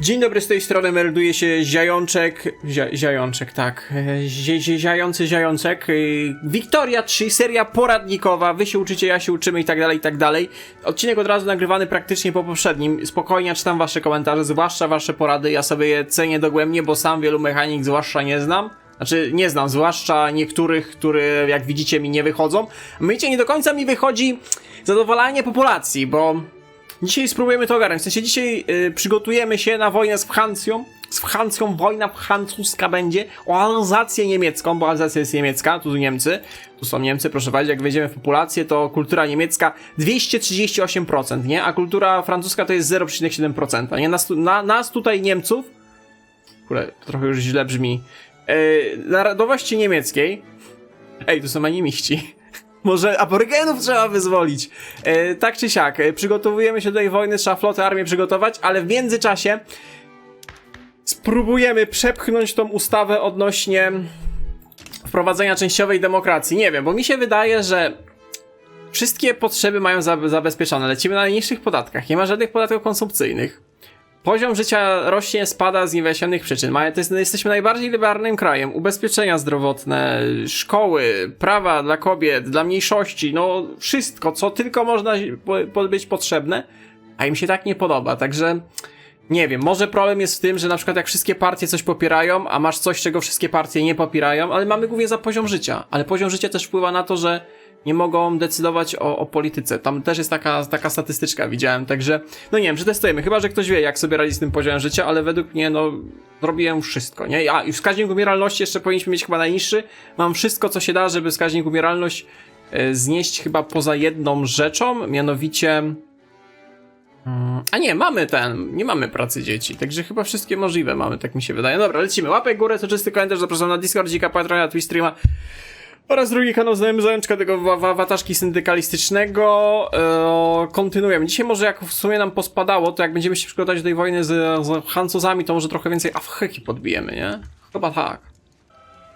Dzień dobry, z tej strony melduje się Ziajączek, Zia, Ziajączek, tak, zi, zi, Ziający Ziajączek, e, Wiktoria 3, seria poradnikowa, wy się uczycie, ja się uczymy i tak dalej, i tak dalej. Odcinek od razu nagrywany praktycznie po poprzednim, spokojnie czytam wasze komentarze, zwłaszcza wasze porady, ja sobie je cenię dogłębnie, bo sam wielu mechanik zwłaszcza nie znam. Znaczy, nie znam, zwłaszcza niektórych, które jak widzicie mi nie wychodzą. Mycie nie do końca mi wychodzi zadowalanie populacji, bo Dzisiaj spróbujemy to ogarnąć. W sensie dzisiaj y, przygotujemy się na wojnę z Francją. Z Francją wojna francuska będzie o Alzację niemiecką, bo Alzacja jest niemiecka, tu Niemcy, tu są Niemcy, proszę bardzo, jak wejdziemy w populację, to kultura niemiecka 238%, nie? A kultura francuska to jest 0,7%, nie? Nas, na, nas tutaj Niemców, kurde, trochę już źle brzmi, yy, narodowości niemieckiej, ej, tu są animiści, może aborygenów trzeba wyzwolić. E, tak czy siak, e, przygotowujemy się do tej wojny, trzeba flotę, armię przygotować, ale w międzyczasie spróbujemy przepchnąć tą ustawę odnośnie wprowadzenia częściowej demokracji. Nie wiem, bo mi się wydaje, że wszystkie potrzeby mają za, zabezpieczone. Lecimy na najniższych podatkach, nie ma żadnych podatków konsumpcyjnych. Poziom życia rośnie, spada z niewyjaśnionych przyczyn. Jest, jesteśmy najbardziej liberalnym krajem. Ubezpieczenia zdrowotne, szkoły, prawa dla kobiet, dla mniejszości, no wszystko, co tylko można być potrzebne, a im się tak nie podoba. Także nie wiem, może problem jest w tym, że na przykład jak wszystkie partie coś popierają, a masz coś, czego wszystkie partie nie popierają, ale mamy głównie za poziom życia. Ale poziom życia też wpływa na to, że nie mogą decydować o, o polityce. Tam też jest taka, taka statystyczka, widziałem, także no nie wiem, przetestujemy. Chyba, że ktoś wie, jak sobie radzić z tym poziomem życia, ale według mnie, no, robiłem wszystko, nie? A, i wskaźnik umieralności jeszcze powinniśmy mieć chyba najniższy. Mam wszystko, co się da, żeby wskaźnik umieralność e, znieść chyba poza jedną rzeczą, mianowicie... Mm, A nie, mamy ten, nie mamy pracy dzieci, także chyba wszystkie możliwe mamy, tak mi się wydaje. Dobra, lecimy. Łapek górę, soczysty komentarz, zapraszam na Discordzika, Patrona, Twistreama oraz drugi kanał znajomych zajączka tego wa- wa- wataszki syndykalistycznego. Eee, kontynuujemy. Dzisiaj może jak w sumie nam pospadało, to jak będziemy się przygotować do tej wojny z, z Francuzami, to może trochę więcej Afryki podbijemy, nie? Chyba tak.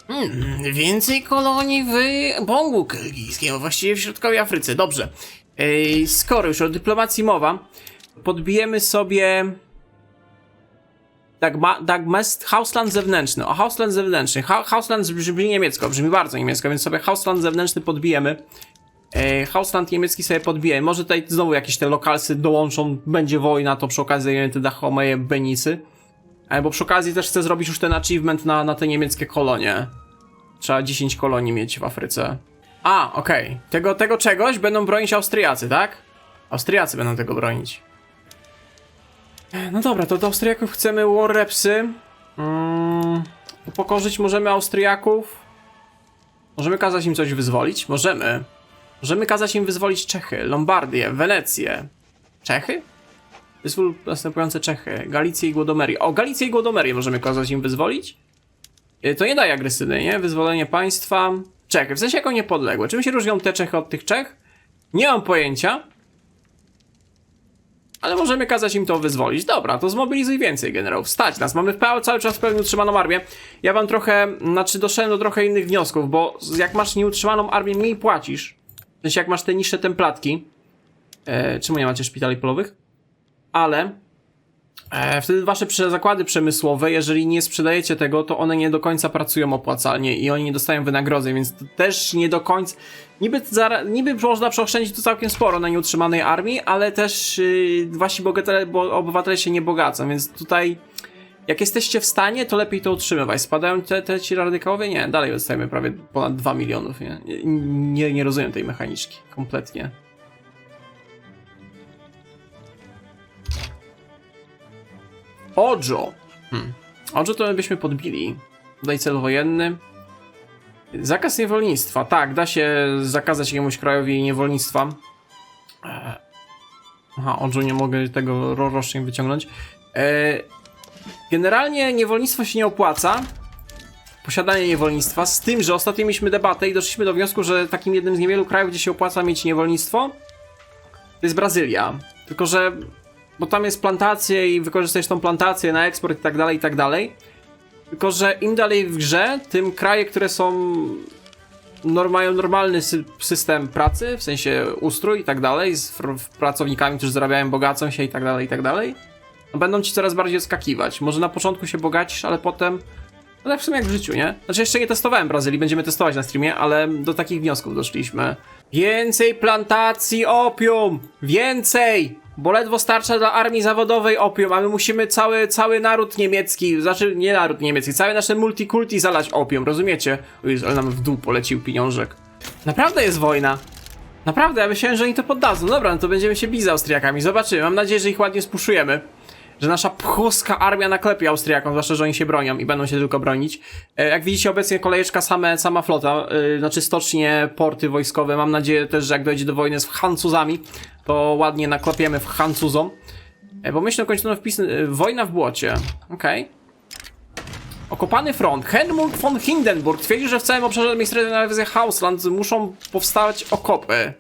Hmm, więcej kolonii w Bongu Kyrgyzskim, a właściwie w środkowej Afryce. Dobrze. Ej, skoro już o dyplomacji mowa, podbijemy sobie... Tak, tak, mest, Hausland zewnętrzny. O, Hausland zewnętrzny. Ha, Hausland brzmi niemiecko, brzmi bardzo niemiecko, więc sobie Hausland zewnętrzny podbijemy. E, Hausland niemiecki sobie podbijemy. Może tutaj znowu jakieś te lokalsy dołączą, będzie wojna, to przy okazji zajmiemy te Dahomeje Benicy. E, bo przy okazji też chcę zrobić już ten achievement na, na te niemieckie kolonie. Trzeba 10 kolonii mieć w Afryce. A, okej. Tego, tego czegoś będą bronić Austriacy, tak? Austriacy będą tego bronić. No dobra, to do Austriaków chcemy war repsy. Mm, upokorzyć możemy Austriaków. Możemy kazać im coś wyzwolić? Możemy. Możemy kazać im wyzwolić Czechy, Lombardię, Wenecję. Czechy? Wyzwól następujące Czechy, Galicję i Głodomerię. O, Galicję i Głodomerię możemy kazać im wyzwolić? Y, To nie daje agresywnej, nie? Wyzwolenie państwa. Czechy, w sensie jako niepodległe. Czym się różnią te Czechy od tych Czech? Nie mam pojęcia. Ale możemy kazać im to wyzwolić. Dobra, to zmobilizuj więcej generałów. Stać nas. Mamy cały czas pełni utrzymaną armię. Ja wam trochę, znaczy doszedłem do trochę innych wniosków, bo jak masz nieutrzymaną armię, mniej płacisz. W sensie jak masz te niższe templatki. E, czemu nie macie szpitali polowych? Ale wtedy wasze zakłady przemysłowe, jeżeli nie sprzedajecie tego, to one nie do końca pracują opłacalnie i oni nie dostają wynagrodzeń, więc to też nie do końca. Niby, niby można przeoszczędzić tu całkiem sporo na nieutrzymanej armii, ale też yy, wasi bogatele, bo obywatele się nie bogacą, więc tutaj jak jesteście w stanie, to lepiej to utrzymywać. Spadają te, te ci radykałowie? Nie, dalej dostajemy prawie ponad 2 milionów. Nie, nie, nie rozumiem tej mechaniczki kompletnie. Ojo! Hmm. Ojo to byśmy podbili. Tutaj cel wojenny. Zakaz niewolnictwa. Tak, da się zakazać jakiemuś krajowi niewolnictwa. Eee. Aha, Ojo nie mogę tego ro roszczeń wyciągnąć. Eee, generalnie niewolnictwo się nie opłaca. Posiadanie niewolnictwa, z tym, że ostatnio mieliśmy debatę i doszliśmy do wniosku, że takim jednym z niewielu krajów, gdzie się opłaca mieć niewolnictwo, to jest Brazylia. Tylko, że bo tam jest plantacje i wykorzystajesz tą plantację na eksport i tak dalej, i tak dalej. Tylko, że im dalej w grze, tym kraje, które są nor- mają normalny sy- system pracy, w sensie ustrój i tak dalej, z pracownikami, którzy zarabiają, bogacą się i tak dalej, i tak dalej. będą ci coraz bardziej skakiwać. Może na początku się bogacisz, ale potem... No w sumie jak w życiu, nie? Znaczy jeszcze nie testowałem Brazylii, będziemy testować na streamie, ale do takich wniosków doszliśmy. Więcej plantacji opium! Więcej! Bo ledwo starcza dla armii zawodowej opium, a my musimy cały, cały naród niemiecki, znaczy nie naród niemiecki, całe nasze multikulti zalać opium, rozumiecie? O Jezu, ale nam w dół polecił pieniążek. Naprawdę jest wojna. Naprawdę, ja myślałem, że oni to poddadzą. Dobra, no to będziemy się bić z Austriakami. Zobaczymy. Mam nadzieję, że ich ładnie spuszujemy. Że nasza pchuska armia naklepie Austriakom, zwłaszcza, że oni się bronią i będą się tylko bronić. E, jak widzicie, obecnie kolejeczka same, sama flota, e, znaczy stocznie, porty wojskowe. Mam nadzieję też, że jak dojdzie do wojny z Francuzami, to ładnie naklepiemy w Francuzom. E, bo myślę, kończono wpis e, Wojna w błocie. Okej. Okopany front. Helmut von Hindenburg twierdzi, że w całym obszarze administracyjnym nawiedzenia Hausland muszą powstawać okopy.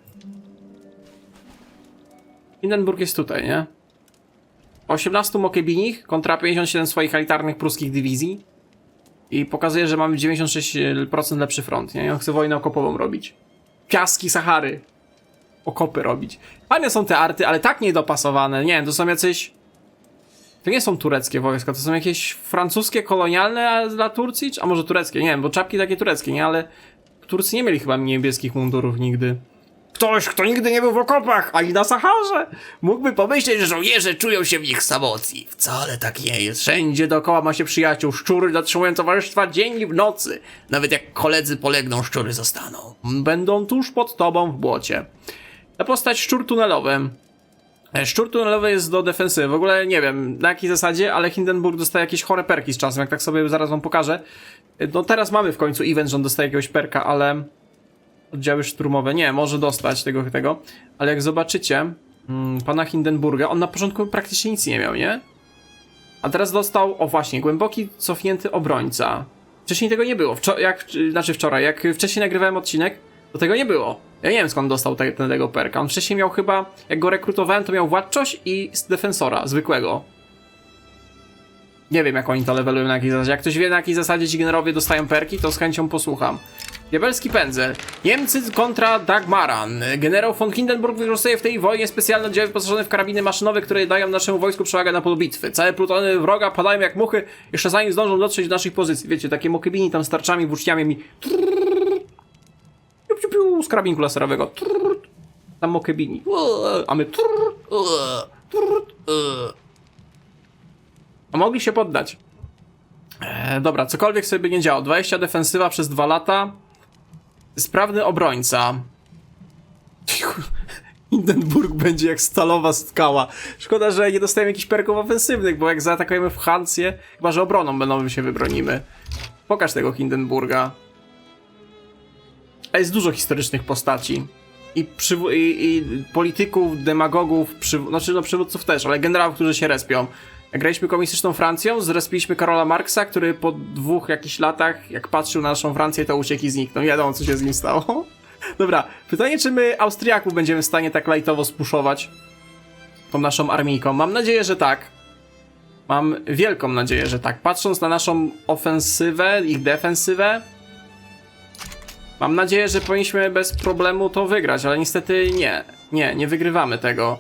Hindenburg jest tutaj, nie? 18 Mokebinich kontra 57 swoich elitarnych pruskich dywizji. I pokazuje, że mamy 96% lepszy front, nie? I On chce wojnę okopową robić. Piaski Sahary. Okopy robić. Fajne są te arty, ale tak niedopasowane. Nie wiem, to są jacyś... To nie są tureckie wojska, to są jakieś francuskie, kolonialne dla Turcji? A może tureckie, nie wiem, bo czapki takie tureckie, nie? Ale Turcy nie mieli chyba niebieskich mundurów nigdy. Ktoś, kto nigdy nie był w okopach, ani na Saharze, mógłby pomyśleć, że żołnierze czują się w nich samotni. Wcale tak nie jest. Wszędzie dookoła ma się przyjaciół. Szczury dotrzymują towarzystwa dzień i w nocy. Nawet jak koledzy polegną, szczury zostaną. Będą tuż pod tobą w błocie. Ta postać szczur tunelowy. E, Szczur tunelowy jest do defensywy. W ogóle nie wiem na jakiej zasadzie, ale Hindenburg dostaje jakieś chore perki z czasem, jak tak sobie zaraz wam pokażę. E, No teraz mamy w końcu event, że on dostaje jakiegoś perka, ale oddziały szturmowe. Nie, może dostać tego, tego. Ale jak zobaczycie, mm, pana Hindenburga, on na początku praktycznie nic nie miał, nie? A teraz dostał, o właśnie, głęboki, cofnięty obrońca. Wcześniej tego nie było. Wczo- jak, znaczy wczoraj, jak wcześniej nagrywałem odcinek, to tego nie było. Ja nie wiem skąd dostał te, ten, tego perka. On wcześniej miał chyba, jak go rekrutowałem, to miał władczość i defensora, zwykłego. Nie wiem jak oni to levelują na jakiej zasadzie. Jak ktoś wie na jakiej zasadzie ci generowie dostają perki, to z chęcią posłucham. Diabelski pędzel. Niemcy kontra Dagmaran. Generał von Hindenburg wykorzystuje w tej wojnie specjalne oddziały wyposażone w karabiny maszynowe, które dają naszemu wojsku przewagę na polu bitwy. Całe plutony wroga padają jak muchy, jeszcze zanim zdążą dotrzeć do naszych pozycji. Wiecie, takie mokybini tam z tarczami, włóczniami mi... Piu, piu, piu, z karabinku laserowego. Tam mokybini. A my... A mogli się poddać. E, dobra, cokolwiek sobie by nie działo. 20 defensywa przez 2 lata. Sprawny obrońca. Hindenburg będzie jak stalowa skała. Szkoda, że nie dostajemy jakichś perków ofensywnych, bo jak zaatakujemy w Francję, chyba że obroną będą się wybronimy. Pokaż tego Hindenburga. A jest dużo historycznych postaci. I, przyw- i, i polityków, demagogów, przyw- znaczy no przywódców też, ale generałów, którzy się respią. Graliśmy komunistyczną Francją, zrespiliśmy Karola Marksa, który po dwóch jakichś latach, jak patrzył na naszą Francję, to uciekł i zniknął. Nie wiadomo, co się z nim stało. Dobra, pytanie, czy my Austriaków będziemy w stanie tak lajtowo spuszować tą naszą armijką? Mam nadzieję, że tak. Mam wielką nadzieję, że tak. Patrząc na naszą ofensywę, ich defensywę, mam nadzieję, że powinniśmy bez problemu to wygrać, ale niestety nie. Nie, nie wygrywamy tego.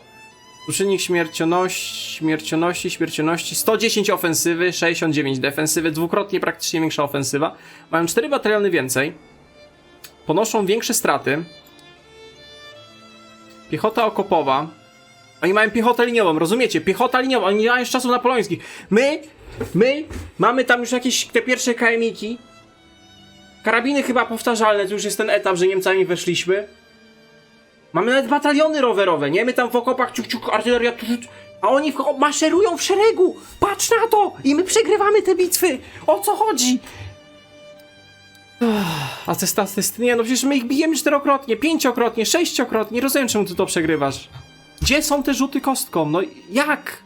Uczynnik śmiercioności, śmiercioności, śmiercioności, 110 ofensywy, 69 defensywy, dwukrotnie praktycznie większa ofensywa. Mają 4 bataliony więcej. Ponoszą większe straty. Piechota okopowa. Oni mają piechotę liniową, rozumiecie? Piechota liniowa, oni nie mają jeszcze czasów napoleońskich. My, my mamy tam już jakieś te pierwsze KMiki. Karabiny chyba powtarzalne, to już jest ten etap, że Niemcami weszliśmy. Mamy nawet bataliony rowerowe, nie? My tam w okopach ciuk, ciuk, artyleria, tu. a oni maszerują w szeregu. Patrz na to! I my przegrywamy te bitwy. O co chodzi? A te statystyki, nie no przecież my ich bijemy czterokrotnie, pięciokrotnie, sześciokrotnie. Nie rozumiem czemu ty to przegrywasz. Gdzie są te rzuty kostką? No jak?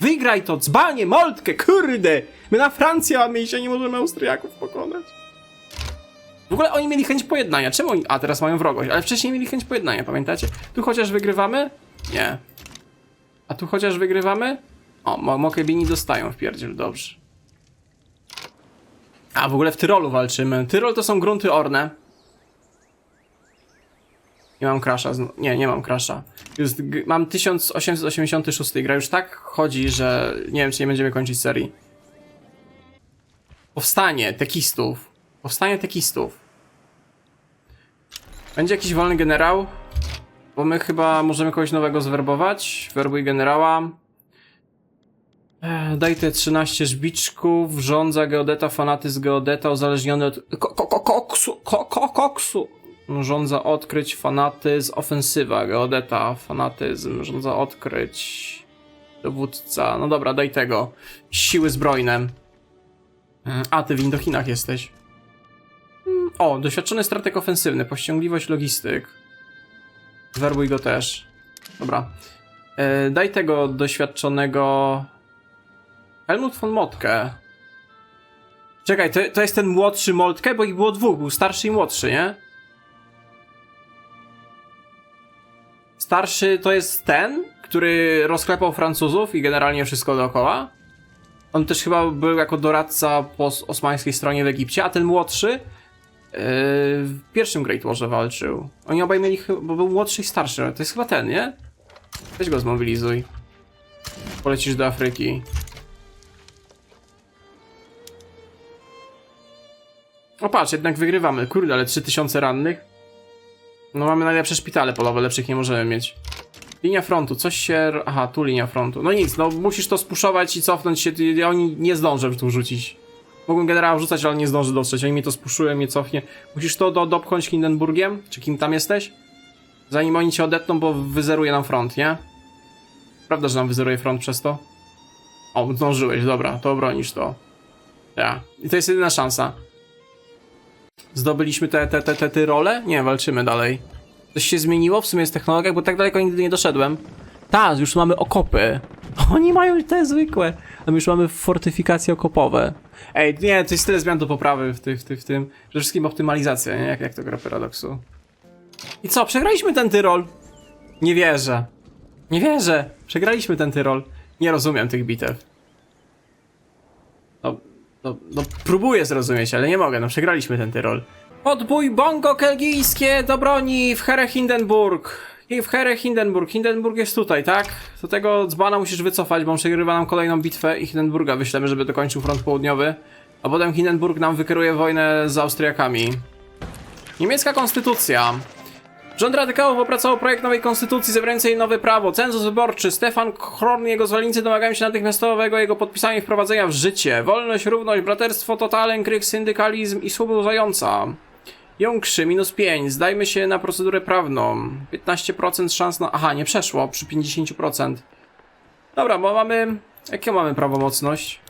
Wygraj to, dzbanie, moltkę, kurde! My na Francję mamy i się nie możemy Austriaków pokonać. W ogóle oni mieli chęć pojednania. Czemu oni... A, teraz mają wrogość, ale wcześniej mieli chęć pojednania, pamiętacie? Tu chociaż wygrywamy? Nie. A tu chociaż wygrywamy? O, Mo- Mokebini dostają w pierdziel, dobrze. A, w ogóle w Tyrolu walczymy. Tyrol to są grunty orne. Nie mam zno- Nie, nie mam crasha. Już mam 1886. Gra już tak chodzi, że nie wiem, czy nie będziemy kończyć serii. Powstanie tekistów. Powstanie tekistów. Będzie jakiś wolny generał? Bo my chyba możemy kogoś nowego zwerbować. Werbuj generała. Ech, Daj te 13 żbiczków, rządza geodeta, fanatyzm geodeta, uzależniony od... Ko, ko, ko, koksu, ko, ko, koksu! Rządza odkryć, fanatyzm, ofensywa, geodeta, fanatyzm, rządza odkryć, dowódca, no dobra, daj tego. Siły zbrojne. Mm, A, ty w Indochinach jesteś. O, doświadczony strateg ofensywny, powściągliwość logistyk. Zwerbuj go też. Dobra. E, daj tego doświadczonego... Helmut von Motke. Czekaj, to, to jest ten młodszy Moltke, bo ich było dwóch, był starszy i młodszy, nie? Starszy to jest ten, który rozklepał Francuzów i generalnie wszystko dookoła. On też chyba był jako doradca po os- osmańskiej stronie w Egipcie, a ten młodszy w pierwszym Great Warze walczył. Oni obaj mieli bo był młodszy i starszy, to jest chyba ten, nie? Weź go zmobilizuj. Polecisz do Afryki. O patrz, jednak wygrywamy. Kurde, ale 3000 rannych. No mamy najlepsze szpitale polowe, lepszych nie możemy mieć. Linia frontu, coś się... Aha, tu linia frontu. No nic, no musisz to spuszować i cofnąć się, ty- oni nie zdążą tu rzucić. Mogą generała rzucać, ale nie zdąży dotrzeć. Oni mi to spuszują, mnie cofnie. Musisz to do, dopchnąć Hindenburgiem? Czy kim tam jesteś? Zanim oni cię odetną, bo wyzeruje nam front, nie? Prawda, że nam wyzeruje front przez to? O, zdążyłeś, dobra, to obronisz to. Ja. I to jest jedyna szansa. Zdobyliśmy te, te, te, te, te role? Nie, walczymy dalej. Coś się zmieniło w sumie z technologią, bo tak daleko nigdy nie doszedłem. Tak, już mamy okopy. Oni mają te zwykłe. My już mamy fortyfikacje okopowe. Ej, nie, to jest tyle zmian do poprawy w, ty, w, ty, w tym. Przede wszystkim optymalizacja, nie? Jak, jak to gra Paradoxu. I co, przegraliśmy ten Tyrol? Nie wierzę. Nie wierzę. Przegraliśmy ten Tyrol. Nie rozumiem tych bitew. No, no, no próbuję zrozumieć, ale nie mogę, no przegraliśmy ten Tyrol. Podbój bongo kelgijskie do broni w Here Hindenburg. I w Here Hindenburg. Hindenburg jest tutaj, tak? Do tego dzbana musisz wycofać, bo on przegrywa nam kolejną bitwę i Hindenburga wyślemy, żeby dokończył front południowy. A potem Hindenburg nam wykieruje wojnę z Austriakami. Niemiecka konstytucja. Rząd radykałów opracował projekt nowej konstytucji zawierającej nowe prawo. Cenzus wyborczy. Stefan Horn i jego zwolennicy domagają się natychmiastowego jego podpisania i wprowadzenia w życie. Wolność, równość, braterstwo, totalen, kryk, syndykalizm i służąca. Jąkszy, minus 5. Zdajmy się na procedurę prawną. 15% szans na... Aha, nie przeszło przy 50%. Dobra, bo mamy... Jaką mamy prawomocność?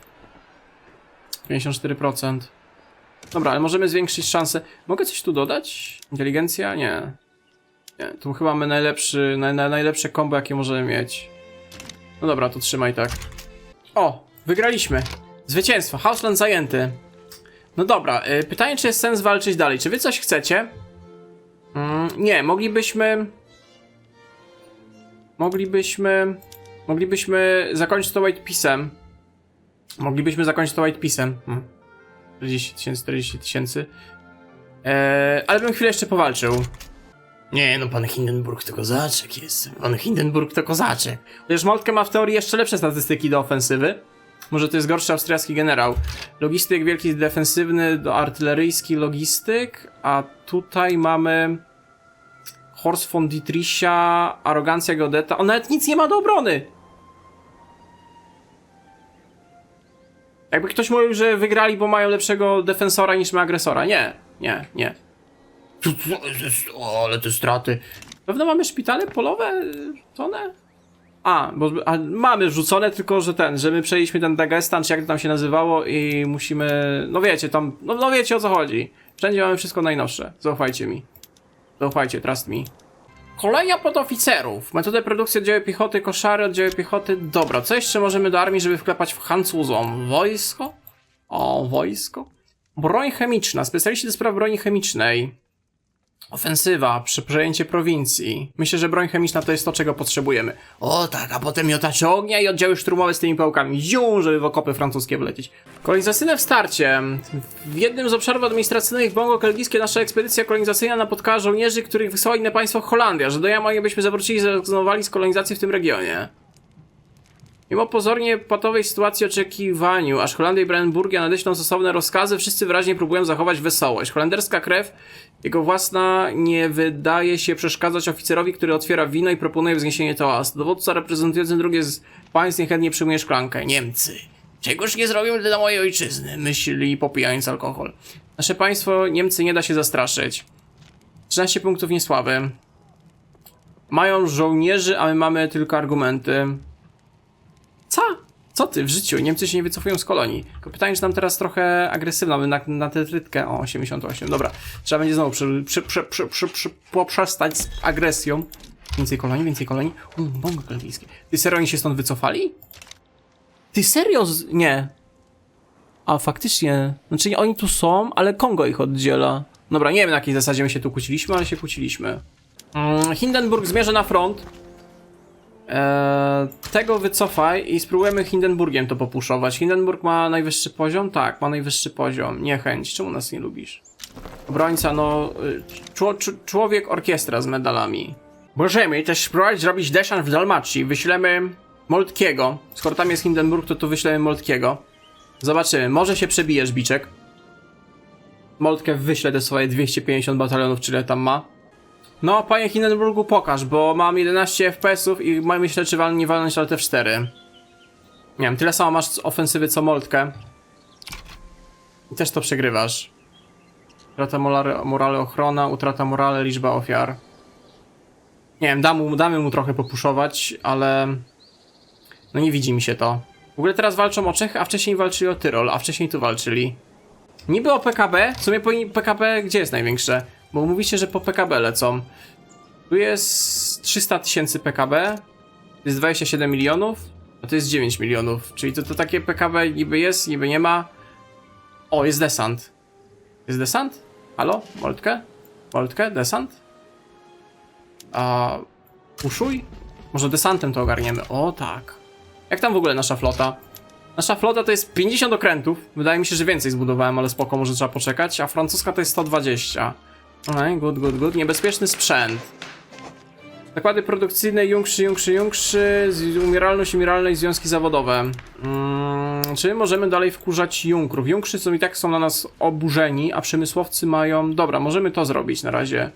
54%. Dobra, ale możemy zwiększyć szanse. Mogę coś tu dodać? Inteligencja? Nie. Nie, tu chyba mamy najlepszy, naj, naj, najlepsze combo, jakie możemy mieć. No dobra, to trzymaj tak. O, wygraliśmy. Zwycięstwo, Houseland zajęty. No dobra, y, pytanie, czy jest sens walczyć dalej? Czy wy coś chcecie? Mm, nie, moglibyśmy... Moglibyśmy... Moglibyśmy zakończyć to White Piece'em. Moglibyśmy zakończyć to White Piece'em. Hmm. 40 tysięcy, 40 tysięcy. Eee, ale bym chwilę jeszcze powalczył. Nie, no pan Hindenburg to kozaczek jest. Pan Hindenburg to kozaczek. Chociaż Moltke ma w teorii jeszcze lepsze statystyki do ofensywy. Może to jest gorszy austriacki generał. Logistyk wielki defensywny, do artyleryjski logistyk, a tutaj mamy Horst von Dietricha, arogancja geodeta. On nawet nic nie ma do obrony. Jakby ktoś mówił, że wygrali, bo mają lepszego defensora niż ma agresora. Nie, nie, nie. O, ale te straty. Pewno mamy szpitale polowe rzucone? A, bo a, mamy rzucone, tylko że ten, że my przejęliśmy ten Dagestan, czy jak to tam się nazywało i musimy, no wiecie, tam, no, no wiecie o co chodzi. Wszędzie mamy wszystko najnowsze, zaufajcie mi. Zaufajcie, trust me. Kolejna podoficerów. Metodę produkcji oddziały piechoty, koszary, oddziały piechoty. Dobra, co jeszcze możemy do armii, żeby wklepać w Francuzom? Wojsko? O, wojsko? Broń chemiczna. Specjaliści do spraw broni chemicznej. Ofensywa, przejęcie prowincji. Myślę, że broń chemiczna to jest to, czego potrzebujemy. O tak, a potem miotacze ognia i oddziały szturmowe z tymi pałkami. Ziu, żeby w okopy francuskie wlecieć. Kolonizacyjne wsparcie. W jednym z obszarów administracyjnych Bongo-Kelgijskie nasza ekspedycja kolonizacyjna napotkała żołnierzy, których wysłała inne państwo Holandia, że do Jamani byśmy zawrócili i zrezygnowali z kolonizacji w tym regionie. Mimo pozornie patowej sytuacji oczekiwaniu, aż Holandia i Brandenburgia nadeślą stosowne rozkazy, wszyscy wyraźnie próbują zachować wesołość. Holenderska krew, jego własna, nie wydaje się przeszkadzać oficerowi, który otwiera wino i proponuje wzniesienie toastu. Dowódca reprezentujący drugie z państw niechętnie przyjmuje szklankę. Niemcy. Czegoż nie zrobią dla mojej ojczyzny, myśli popijając alkohol. Nasze państwo, Niemcy, nie da się zastraszyć. 13 punktów niesławy. Mają żołnierzy, a my mamy tylko argumenty. Co? Co ty w życiu? Niemcy się nie wycofują z kolonii. Pytanie, czy nam teraz trochę agresywna, my na, na tę trytkę. O, 88, dobra. Trzeba będzie znowu przy, przy, przy, przy, przy, przy, poprzestać z agresją. Więcej kolonii, więcej kolonii. Um, bongo belgijskie. Ty serio oni się stąd wycofali? Ty serio? Z... Nie. A faktycznie. Znaczy oni tu są, ale Kongo ich oddziela. Dobra, nie wiem na jakiej zasadzie my się tu kłóciliśmy, ale się kłóciliśmy. Mm, Hindenburg zmierza na front. Eee, tego wycofaj i spróbujemy Hindenburgiem to popuszować. Hindenburg ma najwyższy poziom? Tak, ma najwyższy poziom. Niechęć. Czemu nas nie lubisz? Obrońca, no... y, Czło, cz- człowiek orkiestra z medalami. Możemy też spróbować zrobić deszan w Dalmacji. Wyślemy Moltkiego. Skoro tam jest Hindenburg, to tu wyślemy Moltkiego. Zobaczymy. Może się przebijesz, Biczek. Moltkę wyśle te swoje 250 batalionów, czy ile tam ma. No, panie Hindenburgu, pokaż, bo mam 11 FPS-ów i myślę, czy wal, nie walnąć ale w 4 Nie wiem, tyle samo masz z ofensywy co Moltkę. I też to przegrywasz. Utrata morale, morale ochrona, utrata morale, liczba ofiar. Nie wiem, dam mu, damy mu trochę popuszować, ale... No nie widzi mi się to. W ogóle teraz walczą o Czechy, a wcześniej walczyli o Tyrol, a wcześniej tu walczyli. Niby o PKB, w sumie PKB gdzie jest największe? Bo mówicie, że po PKB lecą. Tu jest 300 tysięcy PKB, to jest 27 milionów, a to jest 9 milionów. Czyli to, to takie PKB niby jest, niby nie ma. O, jest desant. Jest desant? Halo? Moltkę? Moltkę? Desant? A... Puszuj? Może desantem to ogarniemy. O, tak. Jak tam w ogóle nasza flota? Nasza flota to jest 50 okrętów. Wydaje mi się, że więcej zbudowałem, ale spoko, może trzeba poczekać. A francuska to jest 120. Okej, good, good, good. Niebezpieczny sprzęt. Zakłady produkcyjne, Jungszy, Jungszy, Jungszy, umieralność, umieralność, związki zawodowe. Mm, czy możemy dalej wkurzać Junkrów? Jungszy są i tak są na nas oburzeni, a przemysłowcy mają... Dobra, możemy to zrobić na razie.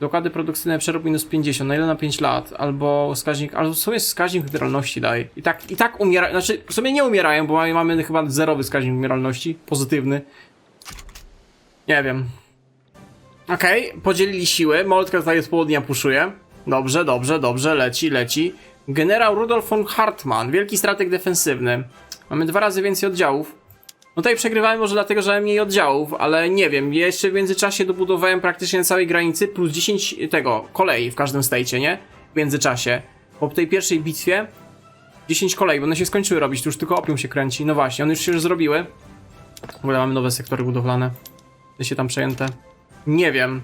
Dokłady produkcyjne przerób minus 50, na ile na 5 lat, albo wskaźnik, albo w sumie wskaźnik umieralności daj. I tak, i tak umierają, znaczy w sumie nie umierają, bo mamy- mamy chyba zerowy wskaźnik umieralności, pozytywny. Nie wiem. Okej, podzielili siły, Moltka tutaj z południa puszuje. Dobrze, dobrze, dobrze, leci, leci. Generał Rudolf von Hartmann, wielki strateg defensywny. Mamy dwa razy więcej oddziałów. No tutaj przegrywałem może dlatego, że mniej oddziałów, ale nie wiem, jeszcze w międzyczasie dobudowałem praktycznie całej granicy plus 10 tego, kolei w każdym stejcie, nie? W międzyczasie. Po tej pierwszej bitwie 10 kolei, bo one się skończyły robić, tu już tylko opium się kręci. No właśnie, one już się już zrobiły. W ogóle mamy nowe sektory budowlane. Te się tam przejęte. Nie wiem.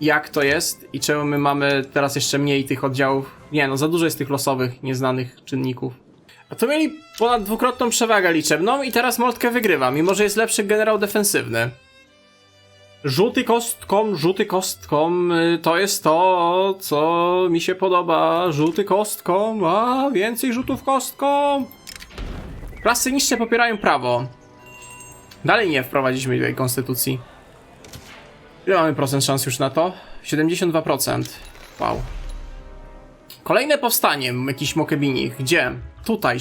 Jak to jest i czemu my mamy teraz jeszcze mniej tych oddziałów? Nie no, za dużo jest tych losowych, nieznanych czynników. A to mieli ponad dwukrotną przewagę liczebną i teraz Moltkę wygrywa, mimo że jest lepszy generał defensywny. Rzuty kostką, rzuty kostką, y, to jest to, co mi się podoba. Rzuty kostką, a więcej rzutów kostką. Klasy niższe popierają prawo. Dalej nie wprowadziliśmy tej konstytucji. Ile mamy procent szans już na to? 72%. Wow. Kolejne powstanie, jakiś Mokebinik. Gdzie? Tutaj.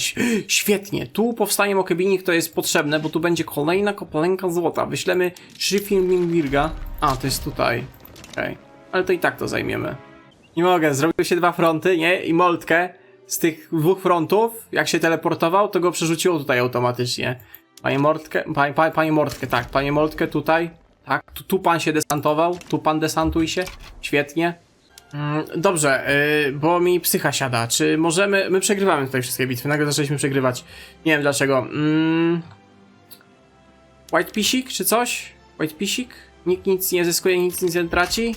Świetnie. Tu powstanie Mokebinik to jest potrzebne, bo tu będzie kolejna kopalenka złota. Wyślemy Schrifflingbirga. A, to jest tutaj. Okej. Ale to i tak to zajmiemy. Nie mogę, zrobiły się dwa fronty, nie? I Moltkę z tych dwóch frontów, jak się teleportował, to go przerzuciło tutaj automatycznie. Panie Mortkę, pa, pa, panie Mortkę, tak, panie Mortkę tutaj, tak, tu, tu pan się desantował, tu pan desantuj się, świetnie. Mm, Dobrze, yy, bo mi psycha siada. Czy możemy. My przegrywamy tutaj wszystkie bitwy. Nagle zaczęliśmy przegrywać. Nie wiem dlaczego. Mm, White Pisik czy coś? White pisik? Nikt nic nie zyskuje, nic nic nie traci.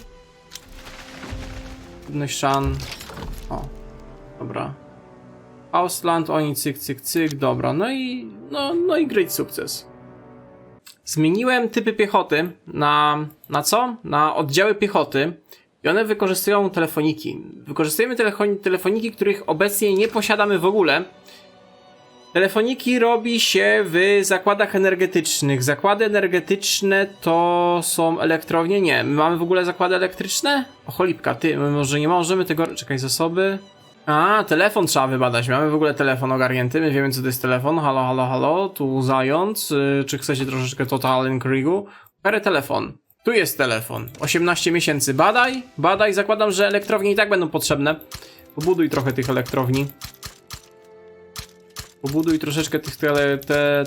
Trudność szan. O, dobra. Ausland, oni cyk, cyk, cyk, dobra. No i, no, no i great sukces. Zmieniłem typy piechoty na, na co? Na oddziały piechoty i one wykorzystują telefoniki. Wykorzystujemy telefon, telefoniki, których obecnie nie posiadamy w ogóle. Telefoniki robi się w zakładach energetycznych. Zakłady energetyczne to są elektrownie? Nie. My mamy w ogóle zakłady elektryczne? O cholipka, ty, może nie możemy tego... Czekaj, zasoby... A, telefon trzeba wybadać. Mamy w ogóle telefon ogarnięty. My wiemy, co to jest telefon. Halo, halo, halo. Tu zając. Yy, czy chcecie troszeczkę Total Inkrigu? Biorę telefon. Tu jest telefon. 18 miesięcy. Badaj, badaj. Zakładam, że elektrownie i tak będą potrzebne. Pobuduj trochę tych elektrowni. Pobuduj troszeczkę tych tele, te.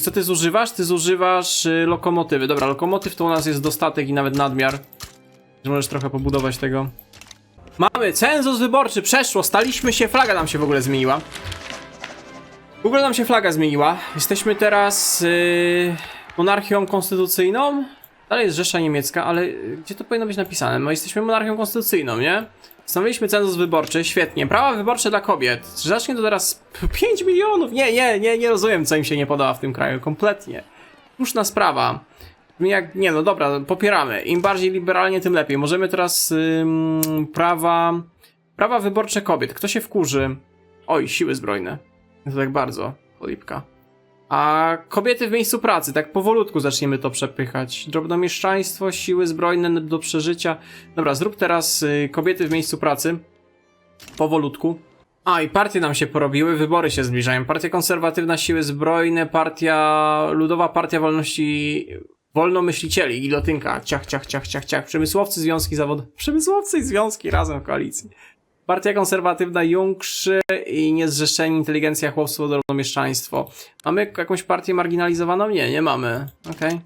Co ty zużywasz? Ty zużywasz y, lokomotywy. Dobra, lokomotyw to u nas jest dostatek i nawet nadmiar. Że możesz trochę pobudować tego. Mamy cenzus wyborczy, przeszło, staliśmy się, flaga nam się w ogóle zmieniła. W ogóle nam się flaga zmieniła. Jesteśmy teraz yy, monarchią konstytucyjną. Dalej jest Rzesza Niemiecka, ale gdzie to powinno być napisane? No jesteśmy monarchią konstytucyjną, nie? Stanowiliśmy cenzus wyborczy, świetnie. Prawa wyborcze dla kobiet. Czy zacznie to teraz 5 milionów? Nie, nie, nie, nie rozumiem, co im się nie podoba w tym kraju. Kompletnie. Słuszna sprawa. Jak, nie no dobra, popieramy. Im bardziej liberalnie, tym lepiej. Możemy teraz ym, prawa. Prawa wyborcze kobiet. Kto się wkurzy? Oj, siły zbrojne. To tak bardzo. Cholipka. A kobiety w miejscu pracy, tak powolutku zaczniemy to przepychać. Drobnomieszczaństwo, siły zbrojne do przeżycia. Dobra, zrób teraz y, kobiety w miejscu pracy. Powolutku. A, i partie nam się porobiły, wybory się zbliżają. Partia konserwatywna, siły zbrojne, partia ludowa, partia wolności, wolnomyślicieli, gilotynka, ciach, ciach, ciach, ciach, ciach, przemysłowcy, związki zawodowe, przemysłowcy i związki razem w koalicji. Partia konserwatywna, Jungszy i niezrzeszeni, inteligencja, chłopstwo, drobnomieszczaństwo. Mamy jakąś partię marginalizowaną? Nie, nie mamy. Okej.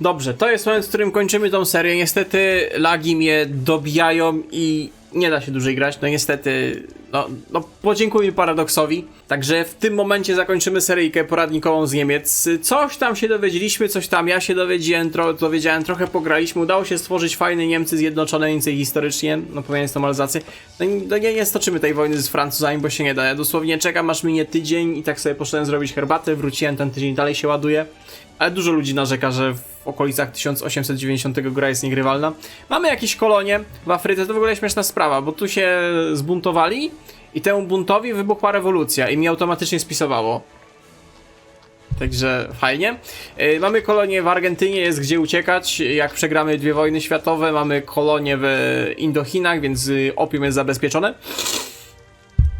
Dobrze, to jest moment, w którym kończymy tą serię. Niestety lagi mnie dobijają i nie da się dłużej grać. No niestety, no, no podziękuję paradoksowi. Także w tym momencie zakończymy seryjkę poradnikową z Niemiec. Coś tam się dowiedzieliśmy, coś tam ja się dowiedziałem, tro, dowiedziałem, trochę pograliśmy. Udało się stworzyć fajne Niemcy zjednoczone Niemcy historycznie, no tą Alzację. No, no nie, nie stoczymy tej wojny z Francuzami, bo się nie da. Ja dosłownie czekam aż minie tydzień i tak sobie poszedłem zrobić herbatę, wróciłem ten tydzień, dalej się ładuje. Ale dużo ludzi narzeka, że w okolicach 1890 gra jest niegrywalna. Mamy jakieś kolonie w Afryce, to w ogóle śmieszna sprawa, bo tu się zbuntowali i temu buntowi wybuchła rewolucja i mi automatycznie spisowało. Także fajnie. Yy, mamy kolonię w Argentynie, jest gdzie uciekać. Jak przegramy dwie wojny światowe, mamy kolonię w Indochinach, więc y, opium jest zabezpieczone.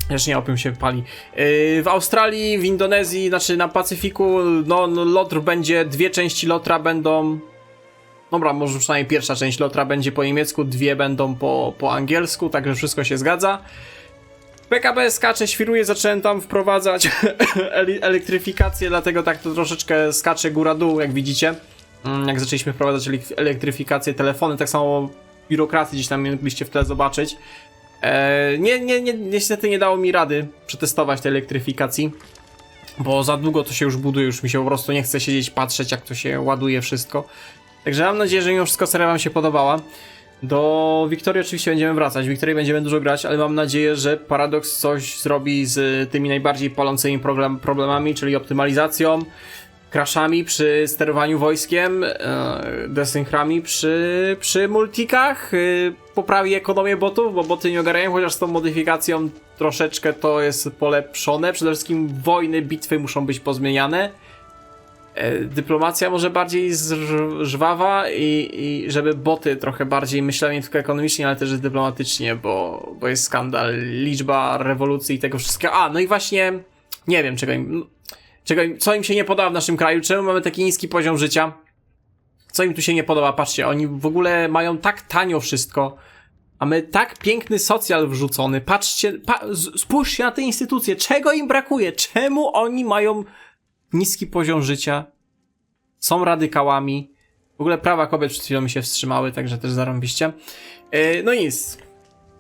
Też nie opium się pali. Yy, w Australii, w Indonezji, znaczy na Pacyfiku, no, no Lotr będzie, dwie części Lotra będą. Dobra, może przynajmniej pierwsza część Lotra będzie po niemiecku, dwie będą po, po angielsku, także wszystko się zgadza. PKB skacze, świruje, zacząłem tam wprowadzać ele- elektryfikację, dlatego tak to troszeczkę skacze góra-dół, jak widzicie. Mm, Jak zaczęliśmy wprowadzać elek- elektryfikację, telefony, tak samo biurokracji gdzieś tam mogliście w tle zobaczyć. E, nie, nie, nie, niestety nie dało mi rady przetestować tej elektryfikacji, bo za długo to się już buduje, już mi się po prostu nie chce siedzieć, patrzeć jak to się ładuje wszystko. Także mam nadzieję, że mimo wszystko seria wam się podobała. Do Wiktorii oczywiście będziemy wracać, w Wiktorii będziemy dużo grać, ale mam nadzieję, że Paradox coś zrobi z tymi najbardziej palącymi problem, problemami, czyli optymalizacją, crashami przy sterowaniu wojskiem, e, desynchronami przy, przy multikach, e, poprawi ekonomię botów, bo boty nie ogarniają, chociaż z tą modyfikacją troszeczkę to jest polepszone. Przede wszystkim wojny, bitwy muszą być pozmieniane. E, Dyplomacja może bardziej żwawa i, i żeby boty trochę bardziej myślały nie tylko ekonomicznie, ale też dyplomatycznie, bo, bo jest skandal, liczba rewolucji i tego wszystkiego. A, no i właśnie nie wiem czego im, czego im, co im się nie podoba w naszym kraju, czemu mamy taki niski poziom życia. Co im tu się nie podoba? Patrzcie, oni w ogóle mają tak tanio wszystko, a my tak piękny socjal wrzucony. Patrzcie, pa, spójrzcie na te instytucje, czego im brakuje? Czemu oni mają niski poziom życia? Są radykałami. W ogóle prawa kobiet przed chwilą mi się wstrzymały, także też zarąbiście. Yy, no nic.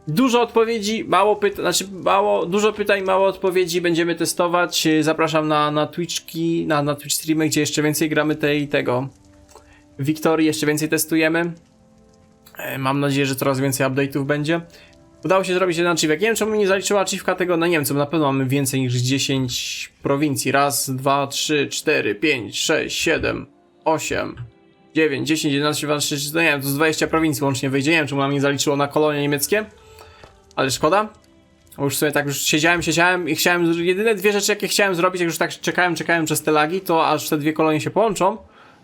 Dużo odpowiedzi, mało pytań, znaczy mało, dużo pytań, mało odpowiedzi, będziemy testować. Yy, Zapraszam na, na Twitchki, na, na Twitch streamy, gdzie jeszcze więcej gramy tej, tego, Wiktorii, jeszcze więcej testujemy. E, Mam nadzieję, że coraz więcej update'ów będzie. Udało się zrobić jeden achievek. Nie wiem, czemu nie zaliczyła achievka tego na Niemców. Na pewno mamy więcej niż 10 prowincji. Raz, dwa, trzy, cztery, pięć, sześć, siedem, osiem, dziewięć, dziesięć, jedenaście, dwanaście, trzynaście, no nie wiem, to z 20 prowincji łącznie wyjdzie. Nie wiem, czemu nam nie zaliczyło na kolonie niemieckie. Ale szkoda. Bo już sobie tak już siedziałem, siedziałem i chciałem, jedyne dwie rzeczy jakie chciałem zrobić, jak już tak czekałem, czekałem przez te lagi, to aż te dwie kolonie się połączą,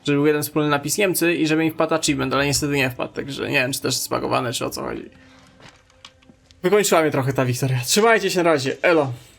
żeby był jeden wspólny napis Niemcy i żeby mi wpadł achievement, ale niestety nie wpadł, także nie wiem, czy też spagowane, czy o co chodzi. Wykończyła mnie trochę ta Wiktoria. Trzymajcie się na razie, elo.